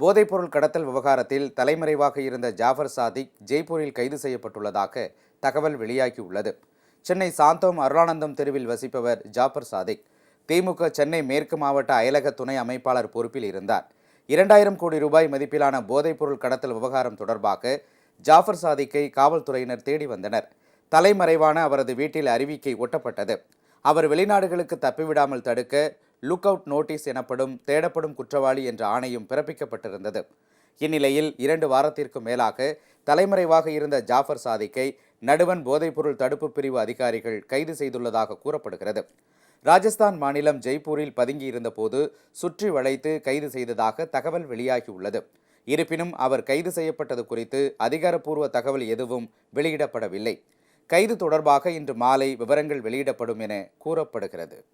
போதைப்பொருள் கடத்தல் விவகாரத்தில் தலைமறைவாக இருந்த ஜாஃபர் சாதிக் ஜெய்ப்பூரில் கைது செய்யப்பட்டுள்ளதாக தகவல் வெளியாகியுள்ளது. சென்னை சாந்தோம் அருளானந்தம் தெருவில் வசிப்பவர் ஜாஃபர் சாதிக் திமுக சென்னை மேற்கு மாவட்ட அயலக துணை அமைப்பாளர் பொறுப்பில் இருந்தார். இரண்டாயிரம் கோடி ரூபாய் மதிப்பிலான போதைப்பொருள் கடத்தல் விவகாரம் தொடர்பாக ஜாஃபர் சாதிக்கை காவல்துறையினர் தேடி வந்தனர். தலைமறைவான அவரது வீட்டில் அறிவிக்கை ஒட்டப்பட்டது. அவர் வெளிநாடுகளுக்கு தப்பிவிடாமல் தடுக்க லுக் அவுட் நோட்டீஸ் எனப்படும் தேடப்படும் குற்றவாளி என்ற ஆணையும் பிறப்பிக்கப்பட்டிருந்தது. இந்நிலையில் இரண்டு வாரத்திற்கு மேலாக தலைமறைவாக இருந்த ஜாஃபர் சாதிக்கை நடுவன் போதைப்பொருள் தடுப்பு பிரிவு அதிகாரிகள் கைது செய்துள்ளதாக கூறப்படுகிறது. ராஜஸ்தான் மாநிலம் ஜெய்ப்பூரில் பதுங்கியிருந்த போது சுற்றி வளைத்து கைது செய்ததாக தகவல் வெளியாகியுள்ளது. இருப்பினும் அவர் கைது செய்யப்பட்டது குறித்து அதிகாரப்பூர்வ தகவல் எதுவும் வெளியிடப்படவில்லை. கைது தொடர்பாக இன்று மாலை விவரங்கள் வெளியிடப்படும் என கூறப்படுகிறது.